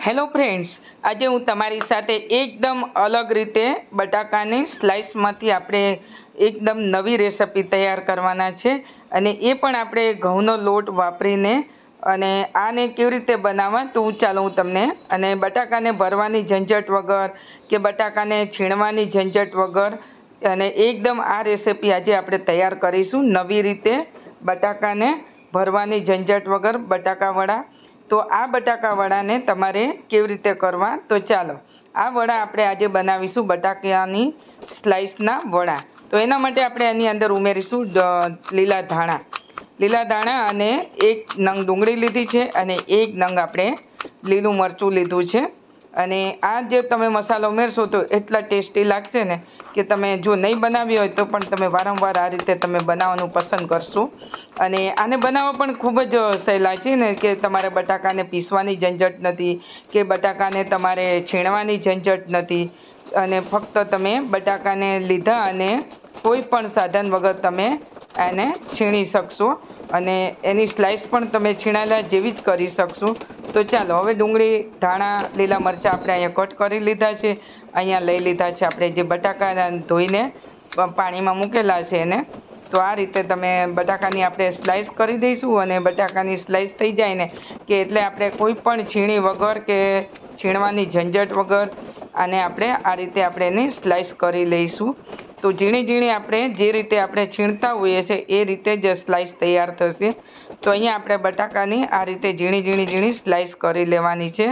Hello friends આજે હું તમારી સાથે એકદમ અલગ રીતે બટાકાની સ્લાઇસમાંથી આપણે એકદમ નવી રેસિપી તૈયાર કરવાના છે અને એ પણ આપણે ઘઉંનો લોટ વાપરીને અને આને કેવી રીતે બનાવવા તો હું ચાલો હું તમને અને બટાકાને ભરવાની ઝંઝટ વગર કે બટાકાને છીણવાની ઝંઝટ વગર અને એકદમ આ રેસિપી આજે આપણે તૈયાર કરીશું નવી રીતે બટાકાને ભરવાની ઝંઝટ વગર બટાકાવડા તો આ બટાકા વડાને તમારે કેવી રીતે કરવા? તો ચાલો, આ વડા આપણે આજે બનાવીશું બટાકાની સ્લાઇસના વડા. તો એના માટે આપણે એની અંદર ઉમેરીશું લીલા ધાણા. લીલા ધાણા અને એક નંગ ડુંગળી લીધી છે અને એક નંગ આપણે લીલું મરચું લીધું છે. અને આ જે તમે મસાલો ઉમેરશો તો એટલા ટેસ્ટી લાગશે ને. કે તમે જો નહીં બનાવી હોય તો પણ તમે વારંવાર આ રીતે તમે બનાવવાનું પસંદ કરશો. અને આને બનાવવા પણ ખૂબ જ સહેલા છે ને કે તમારે બટાકાને પીસવાની ઝંઝટ નથી, કે બટાકાને તમારે છીણવાની ઝંઝટ નથી. અને ફક્ત તમે બટાકાને લીધા અને કોઈ પણ સાધન વગર તમે એને છીણી શકશો. અને એની સ્લાઇસ પણ તમે છીણાયેલા જેવી જ કરી શકશું. તો ચાલો, હવે ડુંગળી, ધાણા, લીલા મરચાં આપણે અહીંયા કટ કરી લીધા છે. અહીંયા લઈ લીધા છે આપણે જે બટાકા ધોઈને પાણીમાં મૂકેલા છે એને. તો આ રીતે તમે બટાકાની આપણે સ્લાઇસ કરી દઈશું અને બટાકાની સ્લાઇસ થઈ જાય ને, કે એટલે આપણે કોઈ પણ છીણી વગર કે છીણવાની ઝંઝટ વગર અને આપણે આ રીતે આપણે એની સ્લાઇસ કરી લઈશું. તો ઝીણી ઝીણી આપણે જે રીતે આપણે છીણતા હોઈએ છીએ એ રીતે જ સ્લાઇસ તૈયાર થશે. તો અહીંયા આપણે બટાકાની આ રીતે ઝીણી ઝીણી ઝીણી સ્લાઇસ કરી લેવાની છે.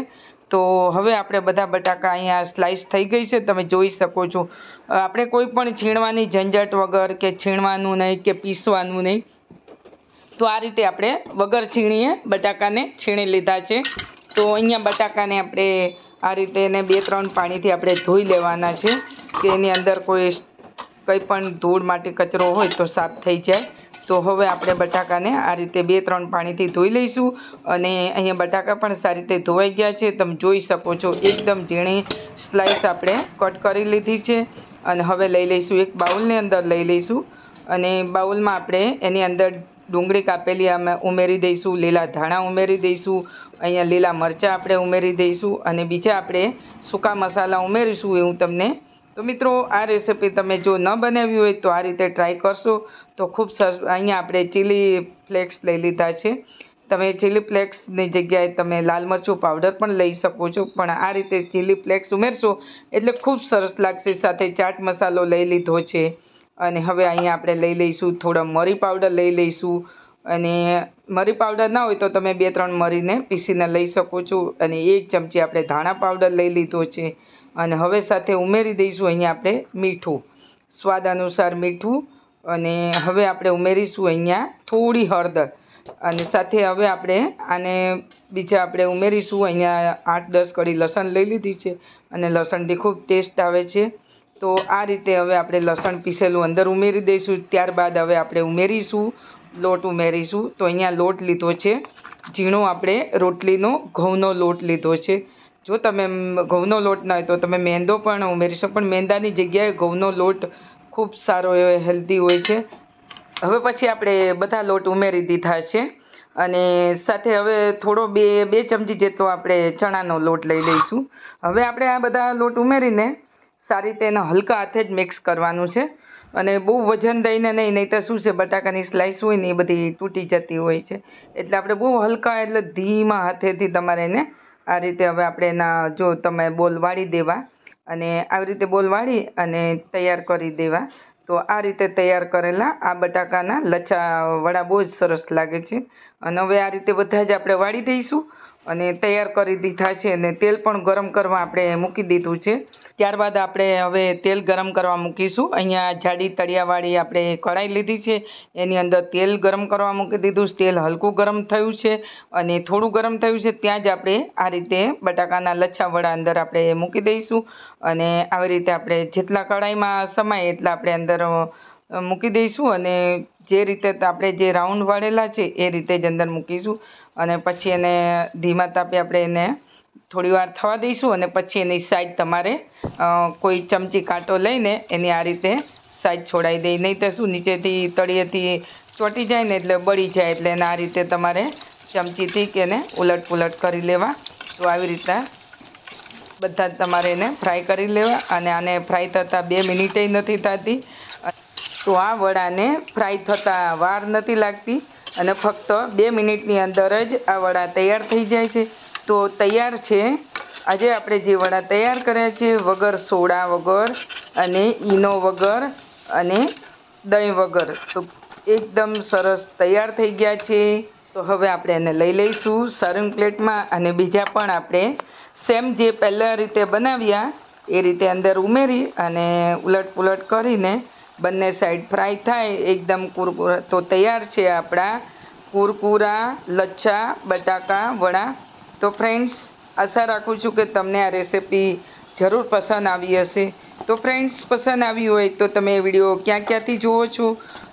તો હવે આપણે બધા બટાકા અહીંયા સ્લાઇસ થઈ ગઈ છે, તમે જોઈ શકો છો. આપણે કોઈ પણ છીણવાની ઝંઝટ વગર કે છીણવાનું નહીં કે પીસવાનું નહીં, તો આ રીતે આપણે વગર છીણીએ બટાકાને છીણી લીધા છે. તો અહીંયા બટાકાને આપણે આ રીતે એને બે ત્રણ પાણીથી આપણે ધોઈ લેવાના છે, કે એની અંદર કોઈ કંઈ પણ ધૂળ માટે કચરો હોય તો સાફ થઈ જાય. તો હવે આપણે બટાકાને આ રીતે બે ત્રણ પાણીથી ધોઈ લઈશું અને અહીંયા બટાકા પણ સારી રીતે ધોવાઈ ગયા છે. તમે જોઈ શકો છો એકદમ ઝીણી સ્લાઇસ આપણે કટ કરી લીધી છે. અને હવે લઈ લઈશું એક બાઉલની અંદર લઈ લઈશું અને બાઉલમાં આપણે એની અંદર ડુંગળી કાપેલી અમે ઉમેરી દઈશું, લીલા ધાણા ઉમેરી દઈશું, અહીંયા લીલા મરચાં આપણે ઉમેરી દઈશું અને બીજા આપણે સૂકા મસાલા ઉમેરીશું એવું તમને તો મિત્રો, આ રેસીપી તમે જો ન બનાવી હોય તો આ રીતે ટ્રાય કરશો. તો ખૂબ સરસ અહીંયા આપણે ચીલી ફ્લેક્સ લઈ લીધા છે. તમે ચીલી ફ્લેક્સની જગ્યાએ તમે લાલ મરચું પાવડર પણ લઈ શકો છો. પણ આ રીતે ચીલી ફ્લેક્સ ઉમેરશો એટલે ખૂબ સરસ લાગશે. સાથે ચાટ મસાલો લઈ લીધો છે. અને હવે અહીંયા આપણે લઈ લઈશું થોડા મરી પાવડર લઈ લઈશું. અને મરી પાવડર ના હોય તો તમે બે ત્રણ મરીને પીસીને લઈ શકો છો. અને એક ચમચી આપણે ધાણા પાવડર લઈ લીધો છે. અને હવે સાથે ઉમેરી દઈશું અહીંયા આપણે મીઠું. સ્વાદ અનુસાર મીઠું અને હવે આપણે ઉમેરીશું અહીંયા થોડી હળદર. અને સાથે હવે આપણે આને બીજા આપણે ઉમેરીશું. અહીંયા આઠ દસ કડી લસણ લઈ લીધી છે અને લસણથી ખૂબ ટેસ્ટ આવે છે. તો આ રીતે હવે આપણે લસણ પીસેલું અંદર ઉમેરી દઈશું. ત્યારબાદ હવે આપણે ઉમેરીશું, લોટ ઉમેરીશું. તો અહીંયા લોટ લીધો છે. ઝીણો આપણે રોટલીનો, ઘઉંનો લોટ લીધો છે. જો તમે ઘઉંનો લોટ ના હોય તો તમે મેંદો પણ ઉમેરી શકો, પણ મેંદાની જગ્યાએ ઘઉંનો લોટ ખૂબ સારો એવો હેલ્ધી હોય છે. હવે પછી આપણે બધા લોટ ઉમેરી દીધા છે અને સાથે હવે થોડો બે બે ચમચી જેટલો આપણે ચણાનો લોટ લઈ લઈશું. હવે આપણે આ બધા લોટ ઉમેરીને સારી રીતે એને હલકા હાથે જ મિક્સ કરવાનું છે. અને બહુ વજન દઈને નહીં નહીં તો શું છે, બટાકાની સ્લાઇસ હોય ને એ બધી તૂટી જતી હોય છે. એટલે આપણે બહુ હલકા એટલે ધીમા હાથેથી તમારે એને આ રીતે હવે આપણે એના જો તમે બોલ વાળી દેવા અને આવી રીતે બોલ વાળી અને તૈયાર કરી દેવા. તો આ રીતે તૈયાર કરેલા આ બટાકાના લચ્છા વડા બહુ જ સરસ લાગે છે. અને હવે આ રીતે બધા જ આપણે વાળી દઈશું. અને તૈયાર કરી દીધા છે અને તેલ પણ ગરમ કરવા આપણે મૂકી દીધું છે. ત્યારબાદ આપણે હવે તેલ ગરમ કરવા મૂકીશું. અહીંયા જાડી તળિયાવાળી આપણે કઢાઈ લીધી છે. એની અંદર તેલ ગરમ કરવા મૂકી દીધું તેલ હલકું ગરમ થયું છે અને થોડું ગરમ થયું છે ત્યાં જ આપણે આ રીતે બટાકાના લચ્છા વડા અંદર આપણે મૂકી દઈશું. અને આવી રીતે આપણે જેટલા કઢાઈમાં સમાય એટલા આપણે અંદર મૂકી દઈશું અને જે રીતે આપણે જે રાઉન્ડ વાળેલા છે એ રીતે જ અંદર મૂકીશું. અને પછી એને ધીમા તાપે આપણે એને થોડી વાર થવા દઈશું અને પછી એની સાઈડ તમારે કોઈ ચમચી કાંટો લઈને એની આ રીતે સાઈડ છોડાવી દઈ નહીં તો શું, નીચેથી તળિયેથી ચોંટી જાય ને એટલે બળી જાય એટલે એને આ રીતે તમારે ચમચીથી કે એને ઉલટ પુલટ કરી લેવા. તો આવી રીતના બધા તમારે એને ફ્રાય કરી લેવા અને આને ફ્રાય થતાં બે મિનિટે નથી થતી. તો આ વડાને ફ્રાય થતાં વાર નથી લાગતી. અને ફક્ત બે મિનિટની અંદર જ આ વડા તૈયાર થઈ જાય છે. તો તૈયાર છે. આજે આપણે જે વડા તૈયાર કર્યા છે, વગર સોડા વગર અને ઈનો વગર અને દહીં વગર. તો એકદમ સરસ તૈયાર થઈ ગયા છે. તો હવે આપણે એને લઈ લઈશું સર્વિંગ પ્લેટમાં અને બીજા પણ આપણે સેમ જે પહેલાં રીતે બનાવ્યા, એ રીતે અંદર ઉમેરી અને ઉલટ પુલટ કરીને બંને સાઈડ ફ્રાય થાય, એકદમ કુરકુરા. તો તૈયાર છે આપણા કુરકુરા, લચ્છા, બટાકા, વડા. તો ફ્રેન્ડ્સ આશા રાખું છું કે તમને આ રેસીપી જરૂર પસંદ આવી હશે. તો ફ્રેન્ડ્સ પસંદ આવી હોય તો તમે વીડિયો ક્યાં ક્યાંથી જુઓ છો?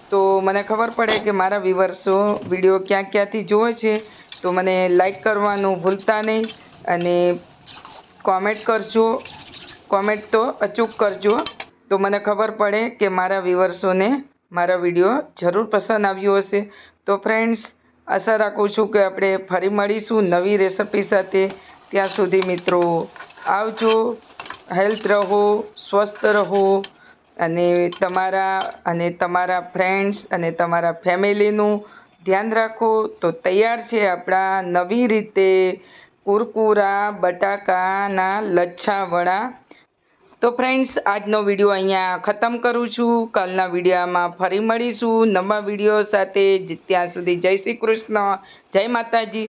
તો મને ખબર પડે કે મારા વિવર્સો વીડિયો ક્યાં ક્યાંથી જુએ છે. તો મને લાઈક કરવાનું ભૂલતા નહીં અને કોમેન્ટ કરજો. કોમેન્ટ તો અચૂક કરજો. તો મને ખબર પડે કે મારા વિવર્સોને મારા વીડિયો જરૂર પસંદ આવ્યો હશે. તો ફ્રેન્ડ્સ, આશા રાખું છું કે આપણે ફરી મળીશું નવી રેસિપી સાથે. ત્યાં સુધી મિત્રો, આવજો, હેલ્થ રહો, સ્વસ્થ રહો અને તમારા અને તમારા ફ્રેન્ડ્સ અને તમારા ફેમિલીનું ધ્યાન રાખો. તો તૈયાર છે આપણા નવી રીતે કુરકુરા, બટાકાના લચ્છા વડા તો ફ્રેન્ડ્સ આજનો વીડિયો અહીંયા ખતમ કરું છું. કાલના વિડીયોમાં ફરી મળીશું નવા વીડિયો સાથે. ત્યાં સુધી જય શ્રી કૃષ્ણ, જય માતાજી.